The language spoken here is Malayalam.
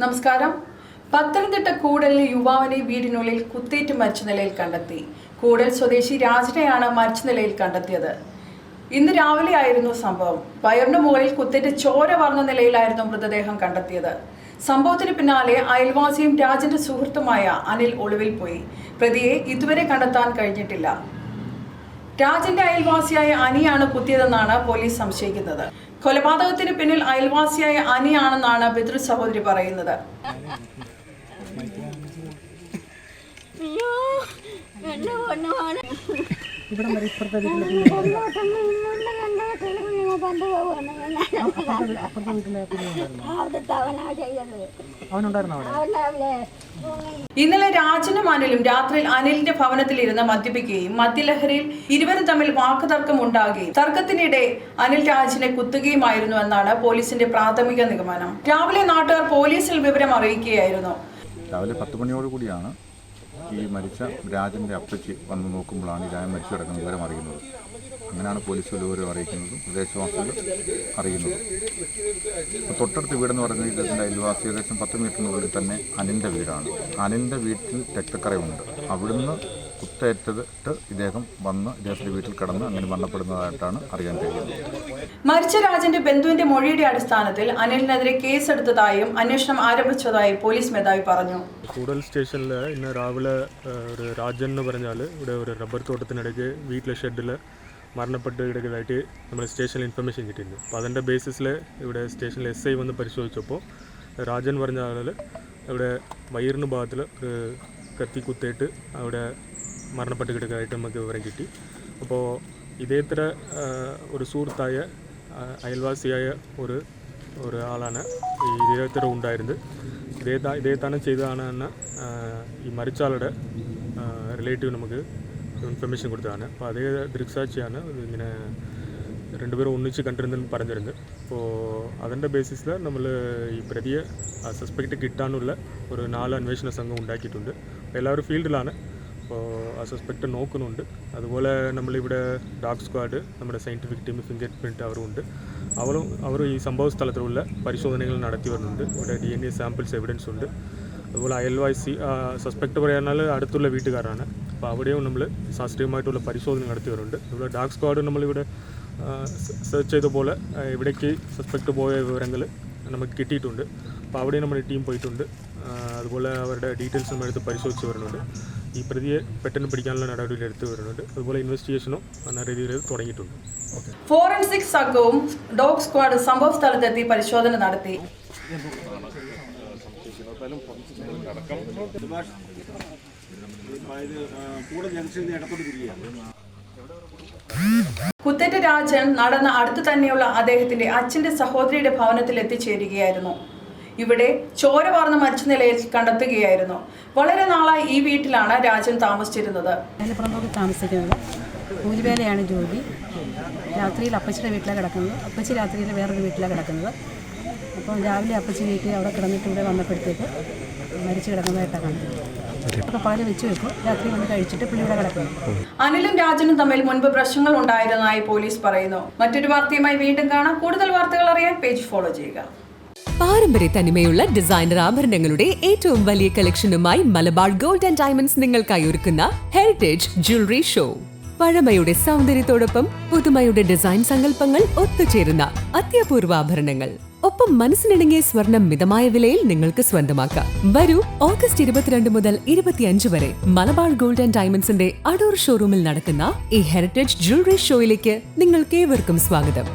നമസ്കാരം. പത്തനംതിട്ട കൂടലിൽ യുവാവിനെ വീടിനുള്ളിൽ കുത്തേറ്റ് മരിച്ച നിലയിൽ കണ്ടെത്തി. കൂടൽ സ്വദേശി രാജനെയാണ് മരിച്ച നിലയിൽ കണ്ടെത്തിയത്. ഇന്ന് രാവിലെ ആയിരുന്നു സംഭവം. വയറിന് മുകളിൽ കുത്തേറ്റ് ചോര വാർന്ന നിലയിലായിരുന്നു മൃതദേഹം കണ്ടെത്തിയത്. സംഭവത്തിന് പിന്നാലെ അയൽവാസിയും രാജന്റെ സുഹൃത്തുമായ അനിൽ ഒളിവിൽ പോയി. പ്രതിയെ ഇതുവരെ കണ്ടെത്താൻ കഴിഞ്ഞിട്ടില്ല. രാജന്റെ അയൽവാസിയായ അനിയാണ് കുത്തിയതെന്നാണ് പോലീസ് സംശയിക്കുന്നത്. കൊലപാതകത്തിന് പിന്നിൽ അയൽവാസിയായ അനിയാണെന്നാണ് പിതൃ സഹോദരി പറയുന്നത്. ഇവിടെ ഇന്നലെ രാജനും അനിലും രാത്രിയിൽ അനിലിന്റെ ഭവനത്തിൽ ഇരുന്ന് മദ്യപിക്കുകയും മദ്യലഹരിയിൽ ഇരുവരും തമ്മിൽ വാക്കുതർക്കം ഉണ്ടാകുകയും തർക്കത്തിനിടെ അനിൽ രാജിനെ കുത്തുകയുമായിരുന്നു എന്നാണ് പോലീസിന്റെ പ്രാഥമിക നിഗമനം. രാവിലെ നാട്ടുകാർ പോലീസിൽ വിവരം അറിയിക്കുകയായിരുന്നു. രാവിലെ പത്ത് മണിയോട് കൂടിയാണ് ഈ മരിച്ച രാജന്റെ അപ്പച്ചി വന്ന് നോക്കുമ്പോഴാണ് ഈ രാജൻ മരിച്ചു കിടക്കുന്ന വിവരം അറിയുന്നത്. അങ്ങനെയാണ് പോലീസ് വിവരം അറിയിക്കുന്നത് പ്രദേശവാസികൾ അറിയുന്നത്. തൊട്ടടുത്ത് വീടെന്ന് പറയുന്നത് ഇദ്ദേഹത്തിന്റെ അയൽവാസി ഏകദേശം പത്ത് മീറ്ററിനുള്ളിൽ തന്നെ അനിന്റെ വീടാണ്. അനിന്റെ വീട്ടിൽ രക്തക്കറയുണ്ട്. അവിടുന്ന് കുത്തേറ്റിട്ട് ഇദ്ദേഹം വന്ന് ഇദ്ദേഹത്തിന്റെ വീട്ടിൽ കടന്ന് അങ്ങനെ മരണപ്പെടുന്നതായിട്ടാണ് അറിയാൻ കഴിയുന്നത്. മരിച്ച രാജന്റെ ബന്ധുവിന്റെ മൊഴിയുടെ അടിസ്ഥാനത്തിൽ അനിലിനെതിരെ കേസെടുത്തതായും അന്വേഷണം ആരംഭിച്ചതായും പോലീസ് മേധാവി പറഞ്ഞു. കൂടൽ സ്റ്റേഷനിൽ ഇന്ന് രാവിലെ ഒരു രാജൻ എന്ന് പറഞ്ഞാൽ ഇവിടെ ഒരു റബ്ബർ തോട്ടത്തിനിടയ്ക്ക് വീട്ടിലെ ഷെഡിൽ മരണപ്പെട്ട് കിടക്കുന്നതായിട്ട് നമ്മൾ സ്റ്റേഷനിൽ ഇൻഫർമേഷൻ കിട്ടിയിരുന്നു. അപ്പോൾ അതിന്റെ ബേസിസിൽ ഇവിടെ സ്റ്റേഷനിൽ എസ് ഐ വന്ന് പരിശോധിച്ചപ്പോൾ രാജൻ പറഞ്ഞ ആളിൽ ഇവിടെ വയറിന് ഭാഗത്തിൽ ഒരു കത്തി കുത്തേറ്റ് അവിടെ മരണപ്പെട്ട് കിടക്കുന്നതായിട്ട് നമുക്ക് വിവരം കിട്ടി. അപ്പോൾ ഏഹ്, ഒരു സുഹൃത്തായ അയൽവാസിയായ ഒരു ഒരു ആളാണ് ഈ ഇദ്ദേഹത്തിൽ ഉണ്ടായിരുന്നത്. ഇതേ താ- ഇതേ തന്നെ ചെയ്തതാണ് എന്ന് ആ, ഈ മരിച്ചാളുടെ റിലേറ്റീവ് നമുക്ക് ഇൻഫർമേഷൻ കൊടുത്തതാണ്. അപ്പോൾ അതേ ദൃക്സാക്ഷിയാണ് ഇങ്ങനെ രണ്ടുപേരും ഒന്നിച്ച് കണ്ടിരുന്നെന്ന് പറഞ്ഞിരുന്നത്. അപ്പോൾ അതിന്റെ ബേസിസിൽ നമ്മൾ ഈ പ്രതിയെ സസ്പെക്റ്റ് കിട്ടാനുള്ള ഒരു നാല് അന്വേഷണ സംഘം ഉണ്ടാക്കിയിട്ടുണ്ട്. എല്ലാവരും ഫീൽഡിലാണ്. അപ്പോൾ ആ സസ്പെക്റ്റ് നോക്കുന്നുണ്ട്. അതുപോലെ നമ്മളിവിടെ ഡാഗ് സ്ക്വാഡ് നമ്മുടെ സയന്റിഫിക് ടീം ഫിംഗർ പ്രിന്റ് അവരുണ്ട് അവരും ഈ സംഭവ സ്ഥലത്തുള്ള പരിശോധനകൾ നടത്തി വരുന്നുണ്ട്. ഇവിടെ D N A samples evidence ഉണ്ട്. അതുപോലെ അയൽവാസി സസ്പെക്റ്റ് പറയാനാൽ അടുത്തുള്ള വീട്ടുകാരാണ്. അപ്പോൾ അവിടെയും നമ്മൾ ശാസ്ത്രീയമായിട്ടുള്ള പരിശോധന നടത്തി വരുന്നുണ്ട്. ഇവിടെ ഡാഗ് സ്ക്വാഡ് നമ്മളിവിടെ സെർച്ച് ചെയ്ത പോലെ ഇവിടേക്ക് സസ്പെക്റ്റ് പോയ വിവരങ്ങൾ നമുക്ക് കിട്ടിയിട്ടുണ്ട്. അപ്പോൾ അവിടെ നമ്മുടെ ടീം പോയിട്ടുണ്ട്. അതുപോലെ അവരുടെ ഡീറ്റെയിൽസും എടുത്ത് പരിശോധിച്ച് വരുന്നുണ്ട്. ഈ പ്രതിയെ പെട്ടെന്ന് പിടിക്കാനുള്ള നടപടികൾ എടുത്ത് വരുന്നുണ്ട്. അതുപോലെ ഇൻവെസ്റ്റിഗേഷനും നല്ല രീതിയിൽ തുടങ്ങിയിട്ടുണ്ട്. ഫോറൻസിക് സംഘവും ഡോഗ് സ്ക്വാഡ് സംഭവ സ്ഥലത്തെത്തി പരിശോധന നടത്തി. കുത്തേറ്റ രാജൻ നടന്ന അടുത്തു തന്നെയുള്ള അദ്ദേഹത്തിന്റെ അച്ഛന്റെ സഹോദരിയുടെ ഭവനത്തിൽ എത്തിച്ചേരുകയായിരുന്നു. ഇവിടെ ചോര വാർന്ന മരിച്ച നിലയിൽ കണ്ടെത്തുകയായിരുന്നു. വളരെ നാളായി ഈ വീട്ടിലാണ് രാജൻ താമസിച്ചിരുന്നത്. താമസിക്കുന്നത്. കൂലിവേലയാണ് ജോലി. രാത്രിയിൽ അപ്പച്ചിയുടെ വീട്ടിലാണ് കിടക്കുന്നത്. അപ്പച്ചി രാത്രിയിൽ വേറൊരു വീട്ടിലാണ് കിടക്കുന്നത്. അപ്പോൾ രാവിലെ അപ്പച്ചി വീട്ടിൽ അവിടെ കിടന്നിട്ട് ഇവിടെ വന്നപ്പോഴത്തേക്ക് മരിച്ചു കിടക്കുന്നതായിട്ടാണ് കണ്ടത് അപ്പോൾ പകരം വെച്ച് വെക്കും. രാത്രി വന്ന് കഴിച്ചിട്ട് പുള്ളി ഇവിടെ കിടക്കുന്നു. അനിലും രാജനും തമ്മിൽ മുൻപ് പ്രശ്നങ്ങൾ ഉണ്ടായിരുന്നതായി പോലീസ് പറയുന്നു. മറ്റൊരു വാർത്തയുമായി വീണ്ടും കാണാം. കൂടുതൽ വാർത്തകൾ അറിയാൻ പേജ് ഫോളോ ചെയ്യുക. പാരമ്പര്യ തനിമയുള്ള ഡിസൈനർ ആഭരണങ്ങളുടെ ഏറ്റവും വലിയ കളക്ഷനുമായി മലബാർ ഗോൾഡ് ആൻഡ് ഡയമണ്ട്സ് നിങ്ങൾക്കായി ഒരുക്കുന്ന ഹെറിറ്റേജ് ജ്വല്ലറി ഷോ പഴമയുടെ സൗന്ദര്യത്തോടൊപ്പം പുതുമയുടെ ഡിസൈൻ സങ്കല്പങ്ങൾ ഒത്തുചേരുന്ന അത്യപൂർവ ആഭരണങ്ങൾ. ഒപ്പം മനസ്സിനിണങ്ങിയ സ്വർണം മിതമായ വിലയിൽ നിങ്ങൾക്ക് സ്വന്തമാക്കാം. വരൂ ഓഗസ്റ്റ് ഇരുപത്തിരണ്ട് മുതൽ ഇരുപത്തിയഞ്ച് വരെ മലബാർ ഗോൾഡ് ആൻഡ് ഡയമണ്ട്സിന്റെ അടൂർ ഷോറൂമിൽ നടക്കുന്ന ഈ ഹെറിറ്റേജ് ജ്വല്ലറി ഷോയിലേക്ക് നിങ്ങൾക്ക് ഏവർക്കും സ്വാഗതം.